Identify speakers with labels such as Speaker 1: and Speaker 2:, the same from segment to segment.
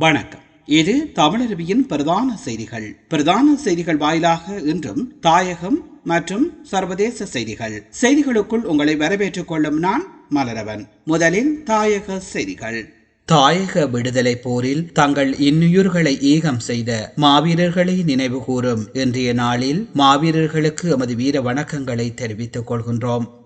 Speaker 1: வணக்கம். இது தமிழருவியின் பிரதான செய்திகள். பிரதான செய்திகள் வாயிலாக இன்றும் தாயகம் மற்றும் சர்வதேச செய்திகள். செய்திகளுக்குள் உங்களை வரவேற்றுக் கொள்ளும் நான் மலரவன். முதலில் தாயக செய்திகள். தாயக விடுதலை போரில் தங்கள் இன்னுயிர்களை ஈகம் செய்த மாவீரர்களை நினைவு கூறும். இன்றைய நாளில் மாவீரர்களுக்கு எமது வீர வணக்கங்களை தெரிவித்துக் கொள்கின்றோம்.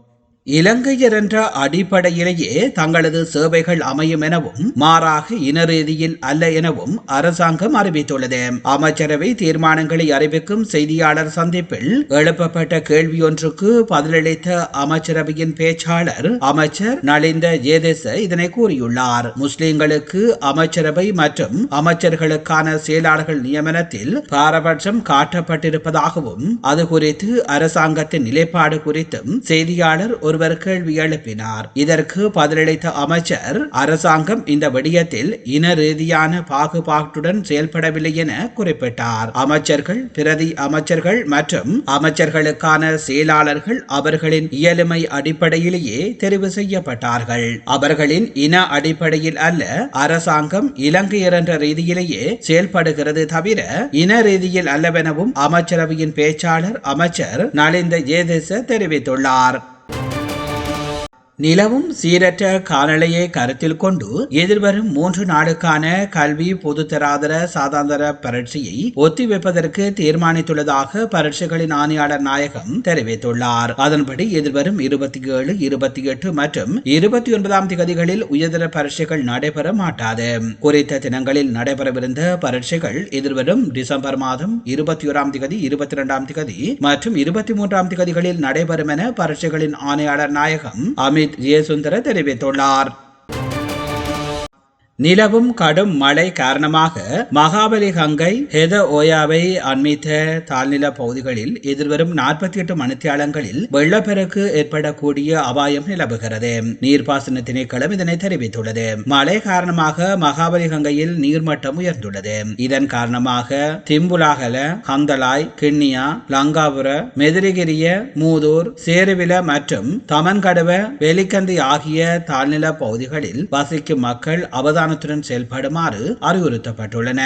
Speaker 1: இலங்கையர் என்ற அடிப்படையிலேயே தங்களது சேவைகள் அமையும் எனவும் மாறாக இன ரீதியில் அல்ல எனவும் அரசாங்கம் அறிவித்துள்ளது. அமைச்சரவை தீர்மானங்களை அறிவிக்கும் செய்தியாளர் சந்திப்பில் எழுப்பப்பட்ட கேள்வி ஒன்றுக்கு பதிலளித்த அமைச்சரவையின் பேச்சாளர் அமைச்சர் நலிந்த ஜேதேச இதனை கூறியுள்ளார். முஸ்லிம்களுக்கு அமைச்சரவை மற்றும் அமைச்சர்களுக்கான செயலாளர்கள் நியமனத்தில் பாரபட்சம் காட்டப்பட்டிருப்பதாகவும் அது குறித்து அரசாங்கத்தின் நிலைப்பாடு குறித்தும் செய்தியாளர் ஒருவர் கேள்வி எழுப்பினார். இதற்கு பதிலளித்த அமைச்சர் அரசாங்கம் இந்த விடயத்தில் இன ரீதியான பாகுபாட்டுடன் செயல்படவில்லை என குறிப்பிட்டார். அமைச்சர்கள் பிரதி அமைச்சர்கள் மற்றும் அமைச்சர்களுக்கான செயலாளர்கள் அவர்களின் இயலுமை அடிப்படையிலேயே தெரிவு செய்யப்பட்டார்கள். அவர்களின் இன அடிப்படையில் அல்ல அரசாங்கம் இலங்கையர் என்ற ரீதியிலேயே செயல்படுகிறது தவிர இன ரீதியில் அல்லவெனவும் அமைச்சரவையின் பேச்சாளர் அமைச்சர் நலிந்த ஜேதேச தெரிவித்துள்ளார். நிலவும் சீரற்ற காலநிலையை கருத்தில் கொண்டு எதிர்வரும் மூன்று நாடுக்கான கல்வி பொதுத்தராதர சாதாந்தர பரட்சியை ஒத்திவைப்பதற்கு தீர்மானித்துள்ளதாக பரட்சிகளின் ஆணையாளர் நாயகம் தெரிவித்துள்ளார். அதன்படி எதிர்வரும் இருபத்தி ஏழு இருபத்தி எட்டு மற்றும் இருபத்தி ஒன்பதாம் திகதிகளில் உயர்தர பரட்சைகள் நடைபெற மாட்டாது. குறித்த தினங்களில் நடைபெறவிருந்த பரட்சைகள் எதிர்வரும் டிசம்பர் மாதம் இருபத்தி ஓராம் திகதி இருபத்தி இரண்டாம் திகதி மற்றும் இருபத்தி மூன்றாம் திகதிகளில் நடைபெறும் என பரட்சைகளின் ஆணையாளர் நாயகம் அமீர் அமித் ஜெயசுந்தர தெரிவித்துள்ளார். நிலவும் கடும் மழை காரணமாக மகாபலி கங்கை ஹெத ஓயாவை அண்மித்த தாழ்நில பகுதிகளில் எதிர்வரும் நாற்பத்தி எட்டு மணித்தியாலங்களில் வெள்ளப்பெருக்கு ஏற்படக்கூடிய அபாயம் நிலவுகிறது. நீர்ப்பாசன திணைக்களம் இதனை தெரிவித்துள்ளது. மழை காரணமாக மகாபலி கங்கையில் நீர்மட்டம் உயர்ந்துள்ளது. இதன் காரணமாக திம்புலாகல கந்தலாய் கிண்ணியா லங்காபுர மெதிரிகிரிய மூதூர் சேருவில மற்றும் தமன்கடுவ வெலிக்கந்தி ஆகிய தாழ்நில பகுதிகளில் வசிக்கும் மக்கள் அவதான சமாதானத்துடன் செயல்படுமாறு அறிவுறுத்தப்பட்டுள்ளன.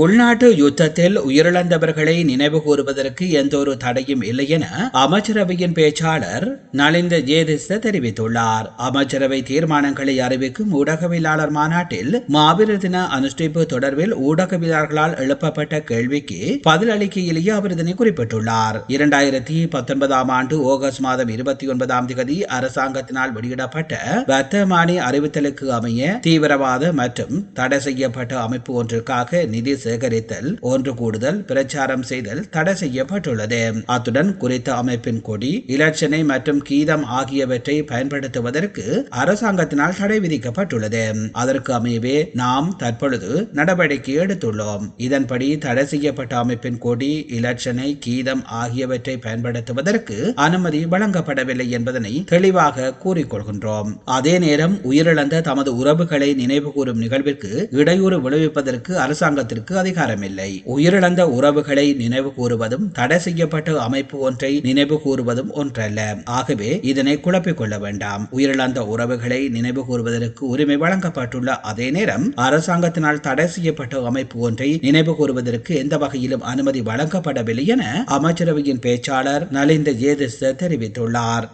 Speaker 1: உள்நாட்டு யுத்தத்தில் உயிரிழந்தவர்களை நினைவு கூறுவதற்கு எந்த ஒரு தடையும் இல்லை என அமைச்சரவையின் பேச்சாளர் நலிந்த ஜேதிஸ்த தெரிவித்துள்ளார். அமைச்சரவை தீர்மானங்களை அறிவிக்கும் ஊடகவியலாளர் மாநாட்டில் மாவீரர் தின அனுஷ்டிப்பு தொடர்பில் ஊடகவியலாளர்களால் எழுப்பப்பட்ட கேள்விக்கு பதிலளிக்கையிலேயே அவர் இதனை குறிப்பிட்டுள்ளார். இரண்டாயிரத்தி பத்தொன்பதாம் ஆண்டு ஆகஸ்ட் மாதம் இருபத்தி ஒன்பதாம் தேதி அரசாங்கத்தினால் வெளியிடப்பட்ட வர்த்தமானி அறிவித்தலுக்கு அமைய தீவிரவாத மற்றும் தடை செய்யப்பட்ட அமைப்பு ஒன்றிற்காக நிதி சேகரித்தல் ஒன்று கூடுதல் பிரச்சாரம் செய்தல் தடை செய்யப்பட்டுள்ளது. அத்துடன் குறித்த அமைப்பின் கொடி இலட்சணை மற்றும் கீதம் ஆகியவற்றை பயன்படுத்துவதற்கு அரசாங்கத்தினால் தடை விதிக்கப்பட்டுள்ளது. அதற்கு அமையவே நாம் தற்பொழுது நடவடிக்கை எடுத்துள்ளோம். இதன்படி தடை செய்யப்பட்ட அமைப்பின் கொடி இலட்சணை கீதம் ஆகியவற்றை பயன்படுத்துவதற்கு அனுமதி வழங்கப்படவில்லை என்பதனை தெளிவாக கூறிக்கொள்கின்றோம். அதே நேரம் உயிரிழந்த தமது உறவுகளை நினைவு கூறும் நிகழ்விற்கு இடையூறு விளைவிப்பதற்கு அரசாங்கத்திற்கு அரசுக்கு அதிகாரமில்லை உயிரிழந்த உறவுகளை நினைவு கூறுவதும் தடை செய்யப்பட்ட அமைப்பு ஒன்றை நினைவு கூறுவதும் ஒன்றல்ல. ஆகவே இதனை குழப்பிக் கொள்ள வேண்டாம். உயிரிழந்த உறவுகளை நினைவு கூறுவதற்கு உரிமை வழங்கப்பட்டுள்ள அதே நேரம் அரசாங்கத்தினால் தடை செய்யப்பட்ட அமைப்பு ஒன்றை நினைவு கூறுவதற்கு எந்த வகையிலும் அனுமதி வழங்கப்படவில்லை என அமைச்சரவையின் பேச்சாளர் நலிந்த ஜேதிஸ்த தெரிவித்துள்ளார்.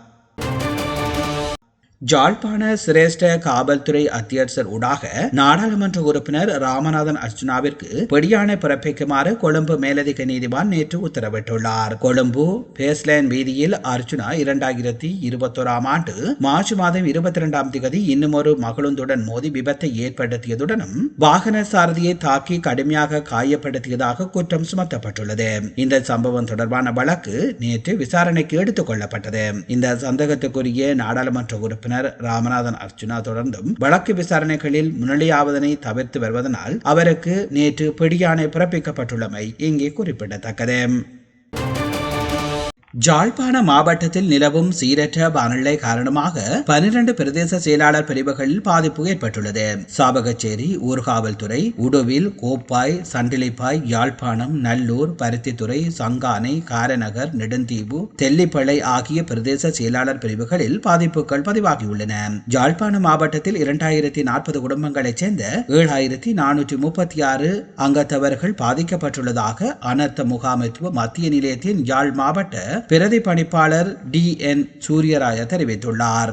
Speaker 1: ஜாழ்ப்பாண சிரேஷ்ட காவல்துறை அத்தியட்சர் ஊடாக நாடாளுமன்ற உறுப்பினர் ராமநாதன் அர்ஜுனாவிற்கு பிடியாணை பிறப்பிக்குமாறு கொழும்பு மேலதிக நீதிவான் நேற்று உத்தரவிட்டுள்ளார். கொழும்பு பேஸ்லேன் வீதியில் அர்ஜுனா இரண்டாயிரத்தி இருபத்தோராம் ஆண்டு மார்ச் மாதம் இருபத்தி இரண்டாம் தேதி இன்னுமொரு மகளுந்துடன் மோதி விபத்தை ஏற்படுத்தியதுடனும் வாகன சாரதியை தாக்கி கடுமையாக காயப்படுத்தியதாக குற்றம் சுமத்தப்பட்டுள்ளது. இந்த சம்பவம் தொடர்பான வழக்கு நேற்று விசாரணைக்கு எடுத்துக் கொள்ளப்பட்டது. இந்த சந்தேகத்துக்குரிய நாடாளுமன்ற உறுப்பினர் உறுப்பினர் ராமநாதன் அர்ச்சுனா தொடர்ந்தும் வழக்கு விசாரணைகளில் முன்னிலையாவதனை தவிர்த்து வருவதனால் அவருக்கு நேற்று பிடியாணை பிறப்பிக்கப்பட்டுள்ளமை இங்கே குறிப்பிடத்தக்கது. ஜாழ்ப்பாண மாவட்டத்தில் நிலவும் சீரற்ற வானிலை காரணமாக பனிரண்டு பிரதேச செயலாளர் பிரிவுகளில் பாதிப்பு ஏற்பட்டுள்ளது. சாபகச்சேரி ஊர்காவல்துறை உடுவில் கோப்பாய் சண்டிலிப்பாய் யாழ்ப்பாணம் நல்லூர் பருத்தித்துறை சங்கானை காரநகர் நெடுந்தீவு தெல்லிப்பளை ஆகிய பிரதேச செயலாளர் பிரிவுகளில் பாதிப்புகள் பதிவாகியுள்ளன. ஜாழ்ப்பாண மாவட்டத்தில் இரண்டாயிரத்தி நாற்பது குடும்பங்களைச் சேர்ந்த ஏழாயிரத்தி நானூற்றி முப்பத்தி ஆறு அங்கத்தவர்கள் பாதிக்கப்பட்டுள்ளதாக அனர்த்த முகாமைத்துவ மத்திய நிலையத்தின் யாழ் மாவட்ட பிரதி பணிப்பாளர் டி என் சூரியராய தெரிவித்துள்ளார்.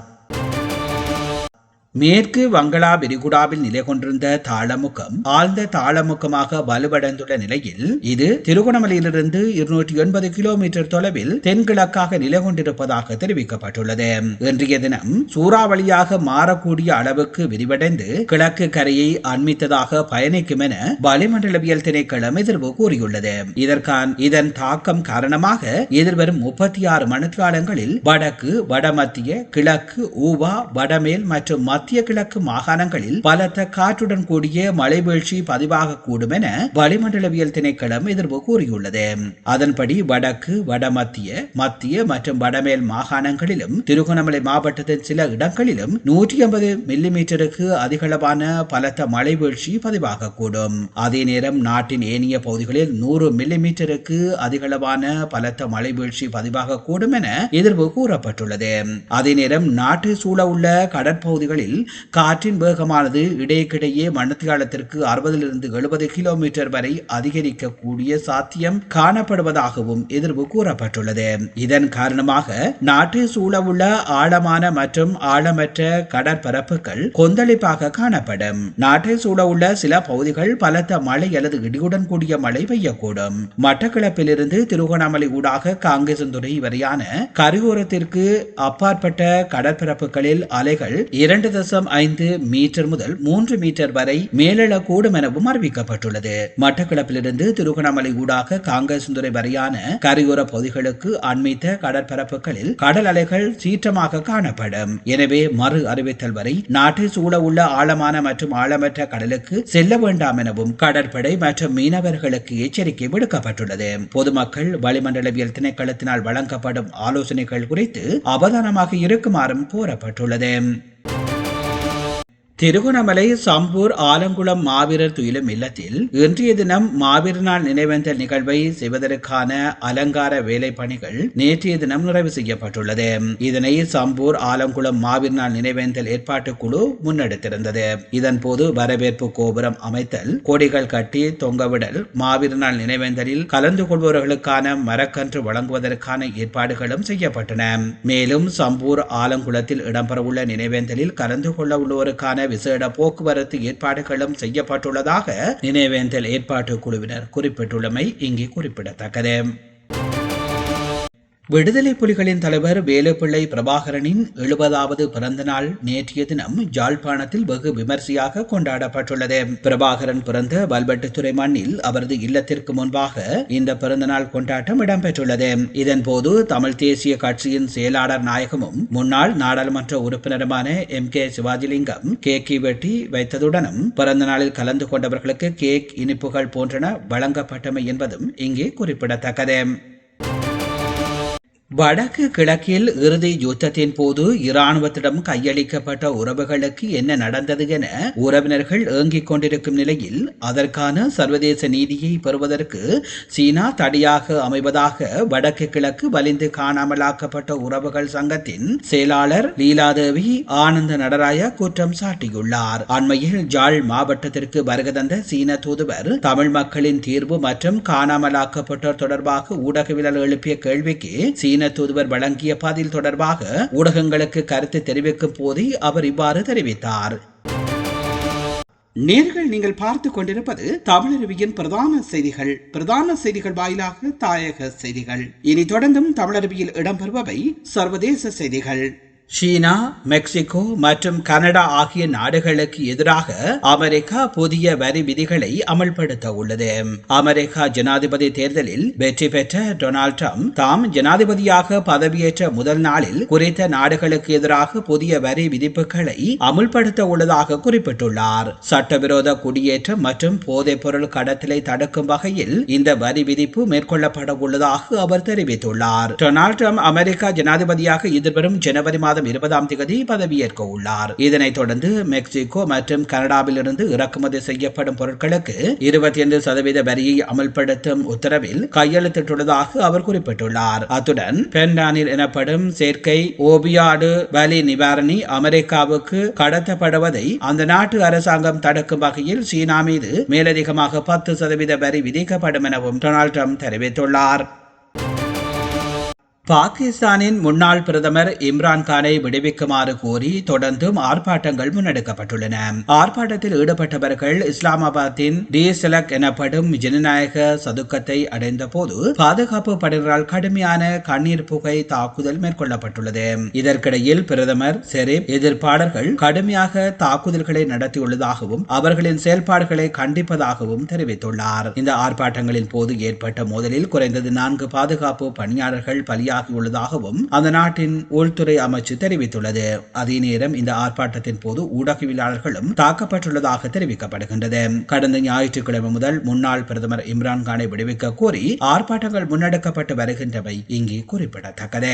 Speaker 1: மேற்கு வங்களா விரிகுடாவில் நிலை கொண்டிருந்த தாளமுகம் ஆழ்ந்த தாளமுகமாக வலுவடைந்துள்ள நிலையில் இது திருகோணமலையிலிருந்து இருநூற்றி எண்பது கிலோமீட்டர் தொலைவில் தென்கிழக்காக நிலை கொண்டிருப்பதாக தெரிவிக்கப்பட்டுள்ளது. இன்றைய தினம் சூறாவளியாக மாறக்கூடிய அளவுக்கு விரிவடைந்து கிழக்கு கரையை அண்மித்ததாக பயணிக்கும் என வளிமண்டலவியல் திணைக்களம் எதிர்வு கூறியுள்ளது. இதற்கான இதன் தாக்கம் காரணமாக எதிர்வரும் முப்பத்தி ஆறு மணித்தியாலங்களில் வடக்கு வடமத்திய கிழக்கு ஊவா வடமேல் மற்றும் மத்திய கிழக்கு மாகாணங்களில் பலத்த காற்றுடன் கூடிய மழை வீழ்ச்சி பதிவாகக்கூடும் என வளிமண்டலவியல் திணைக்களம் எதிர்ப்பு கூறியுள்ளது. அதன்படி வடக்கு வடமத்திய மத்திய மற்றும் வடமேல் மாகாணங்களிலும் திருகோணமலை மாவட்டத்தின் சில இடங்களிலும் நூற்றி ஐம்பது மில்லிமீட்டருக்கு அதிகளவான பலத்த மழை வீழ்ச்சி பதிவாகக்கூடும் அதே நேரம் நாட்டின் ஏனைய பகுதிகளில் நூறு மில்லிமீட்டருக்கு அதிகளவான பலத்த மழை வீழ்ச்சி பதிவாகக்கூடும் என எதிர்ப்பு கூறப்பட்டுள்ளது. அதே நேரம் நாட்டு சூழ உள்ள கடற்பகுதிகளில் காற்றின் வேகமானது இடையிடையே மணத்தியாலத்திற்கு அறுபதிலிருந்து எழுபது கிலோமீட்டர் வரை அதிகரிக்கக்கூடிய சாத்தியம் காணப்படுவதாகவும் எதிர்வு கூறப்பட்டுள்ளது. இதன் காரணமாக நாட்டு சூழவுள்ள ஆழமான மற்றும் ஆழமற்ற கடற்பரப்புகள் கொந்தளிப்பாக காணப்படும். நாட்டை சூழவுள்ள சில பகுதிகள் பலத்த மழை அல்லது இடியுடன் கூடிய மழை பெய்யக்கூடும். மட்டக்களப்பிலிருந்து திருகோணாமலை ஊடாக காங்கேசந்துறை வரையான கரையோரத்திற்கு அப்பாற்பட்ட கடற்பரப்புகளில் அலைகள் இரண்டு தசம் ஐந்து மீட்டர் முதல் மூன்று மீட்டர் வரை மேலெழக்கூடும் எனவும் அறிவிக்கப்பட்டுள்ளது. மட்டக்களப்பிலிருந்து திருகோணமலை ஊடாக காங்கேசந்துறை வரையான கரையோர பகுதிகளுக்கு அண்மித்த கடற்பரப்புகளில் கடல் அலைகள் சீற்றமாக காணப்படும். எனவே மறு அறிவித்தல் வரை நாட்டை சூழ உள்ள ஆழமான மற்றும் ஆழமற்ற கடலுக்கு செல்ல வேண்டாம் எனவும் கடற்படை மற்றும் மீனவர்களுக்கு எச்சரிக்கை விடுக்கப்பட்டுள்ளது. பொதுமக்கள் வளிமண்டலவியல் திணைக்களத்தினால் வழங்கப்படும் ஆலோசனைகள் குறித்து அவதானமாக இருக்குமாறும் கூறப்பட்டுள்ளது திருகோணமலை சம்பூர் ஆலங்குளம் மாவீரர் துயிலும் இல்லத்தில் இன்றைய தினம் மாவீர நாள் நினைவேந்தல் நிகழ்வை செய்வதற்கான அலங்கார வேலை பணிகள் நேற்றைய தினம் நிறைவு செய்யப்பட்டுள்ளது. இதனை சம்பூர் ஆலங்குளம் மாவீர நாள் நினைவேந்தல் ஏற்பாட்டு குழு முன்னெடுத்திருந்தது. இதன் போது வரவேற்பு கோபுரம் அமைத்தல் கொடிகள் கட்டி தொங்கவிடல் மாவீர நாள் நினைவேந்தலில் கலந்து கொள்பவர்களுக்கான மரக்கன்று வழங்குவதற்கான ஏற்பாடுகளும் செய்யப்பட்டன. மேலும் சம்பூர் ஆலங்குளத்தில் இடம்பெறவுள்ள நினைவேந்தலில் கலந்து கொள்ள உள்ளோருக்கான விசேட போக்குவரத்து ஏற்பாடுகளும் செய்யப்பட்டுள்ளதாக நினைவேந்தல் ஏற்பாட்டு குழுவினர் குறிப்பிட்டுள்ளமை இங்கே குறிப்பிடத்தக்கது. விடுதலை புலிகளின் தலைவர் வேலுப்பிள்ளை பிரபாகரனின் எழுபதாவது பிறந்த நாள் நேற்றைய தினம் ஜாழ்ப்பாணத்தில் வெகு விமர்சையாக கொண்டாடப்பட்டுள்ளது. பிரபாகரன் பிறந்த வல்வெட்டுத்துறை மண்ணில் அவரது இல்லத்திற்கு முன்பாக இந்த பிறந்தநாள் கொண்டாட்டம் இடம்பெற்றுள்ளது. இதன்போது தமிழ் தேசிய கட்சியின் செயலாளர் நாயகமும் முன்னாள் நாடாளுமன்ற உறுப்பினருமான எம். கே. சிவாஜிலிங்கம் கேக்கி வெட்டி வைத்ததுடனும் பிறந்த நாளில் கலந்து கொண்டவர்களுக்கு கேக் இனிப்புகள் போன்றன வழங்கப்பட்டமை என்பதும் இங்கே குறிப்பிடத்தக்கது. வடக்கு கிழக்கில் இறுதி யுத்தத்தின் போது இராணுவத்திடம் கையளிக்கப்பட்ட உறவுகளுக்கு என்ன நடந்தது என உறவினர்கள் ஏங்கிக் கொண்டிருக்கும் நிலையில் அதற்கான சர்வதேச நீதியை பெறுவதற்கு சீனா தடியாக அமைவதாக வடக்கு கிழக்கு வலிந்து காணாமலாக்கப்பட்ட உறவுகள் சங்கத்தின் செயலாளர் லீலாதேவி ஆனந்த நடராய குற்றம் சாட்டியுள்ளார். அண்மையில் ஜாழ் மாவட்டத்திற்கு வருகை தந்த சீன தூதுவர் தமிழ் மக்களின் தீர்வு மற்றும் காணாமலாக்கப்பட்டோர் தொடர்பாக ஊடகவியல் எழுப்பிய கேள்விக்கு சீன தூதுவர் வழங்கிய பதில் தொடர்பாக ஊடகங்களுக்கு கருத்து தெரிவிக்கும் போதே அவர் இவ்வாறு தெரிவித்தார். நேர்கள் நீங்கள் பார்த்து கொண்டிருப்பது தமிழருவியின் பிரதான செய்திகள். பிரதான செய்திகள் வாயிலாக தாயக செய்திகள். இனி தொடர்ந்தும் தமிழருவியில் இடம்பெறுபவை சர்வதேச செய்திகள். சீனா மெக்சிகோ மற்றும் கனடா ஆகிய நாடுகளுக்கு எதிராக அமெரிக்கா புதிய வரி விதிகளை அமல்படுத்த உள்ளது. அமெரிக்கா ஜனாதிபதி தேர்தலில் வெற்றி பெற்ற டொனால்ட் ட்ரம்ப் தாம் ஜனாதிபதியாக பதவியேற்ற முதல் நாளில் குறித்த நாடுகளுக்கு எதிராக புதிய வரி விதிப்புகளை அமுல்படுத்த உள்ளதாக குறிப்பிட்டுள்ளார். சட்டவிரோத குடியேற்றம் மற்றும் போதைப் பொருள் கடத்தலை தடுக்கும் வகையில் இந்த வரி விதிப்பு மேற்கொள்ளப்பட உள்ளதாக அவர் தெரிவித்துள்ளார். டொனால்ட் ட்ரம்ப் அமெரிக்கா ஜனாதிபதியாக எதிர்வரும் ஜனவரி மாதம் இருபதாம் தேதி பதவியேற்க உள்ளார். இதனைத் தொடர்ந்து மெக்சிகோ மற்றும் கனடாவிலிருந்து இறக்குமதி செய்யப்படும் பொருட்களுக்கு இருபத்தி ஐந்து சதவீத வரியை அமல்படுத்தும் உத்தரவில் கையெழுத்திட்டுள்ளதாக அவர் குறிப்பிட்டுள்ளார். அத்துடன் பென்டானில் எனப்படும் செயற்கை ஓபியாடு வலி நிவாரணி அமெரிக்காவுக்கு கடத்தப்படுவதை அந்த நாட்டு அரசாங்கம் தடுக்கும் வகையில் சீனா மீது மேலதிகமாக பத்து சதவீத வரி விதிக்கப்படும் எனவும் டொனால்ட் ட்ரம்ப் தெரிவித்துள்ளார். பாகிஸ்தானின் முன்னாள் பிரதமர் இம்ரான் கானை விடுவிக்குமாறு கோரி தொடர்ந்தும் ஆர்ப்பாட்டங்கள் முன்னெடுக்கப்பட்டுள்ளன. ஆர்ப்பாட்டத்தில் ஈடுபட்டவர்கள் இஸ்லாமாபாத்தின் டி எனப்படும் ஜனநாயக சதுக்கத்தை அடைந்த போது பாதுகாப்பு படையினரால் கடுமையான கண்ணீர் புகை தாக்குதல் மேற்கொள்ளப்பட்டுள்ளது. இதற்கிடையில் பிரதமர் செரீப் எதிர்ப்பாளர்கள் கடுமையாக தாக்குதல்களை நடத்தியுள்ளதாகவும் அவர்களின் செயல்பாடுகளை கண்டிப்பதாகவும் தெரிவித்துள்ளார். இந்த ஆர்ப்பாட்டங்களின் போது ஏற்பட்ட மோதலில் குறைந்தது நான்கு பாதுகாப்பு பணியாளர்கள் பலியாக வெளியாகியுள்ளதாகவும் அந்த நாட்டின் உள்துறை அமைச்சு தெரிவித்துள்ளது. அதே நேரம் இந்த ஆர்ப்பாட்டத்தின் போது ஊடகவியலாளர்களும் தாக்கப்பட்டுள்ளதாக தெரிவிக்கப்படுகின்றது. கடந்த ஞாயிற்றுக்கிழமை முதல் முன்னாள் பிரதமர் இம்ரான் கானை விடுவிக்க கோரி ஆர்ப்பாட்டங்கள் முன்னெடுக்கப்பட்டு வருகின்றவை இங்கே குறிப்பிடத்தக்கது.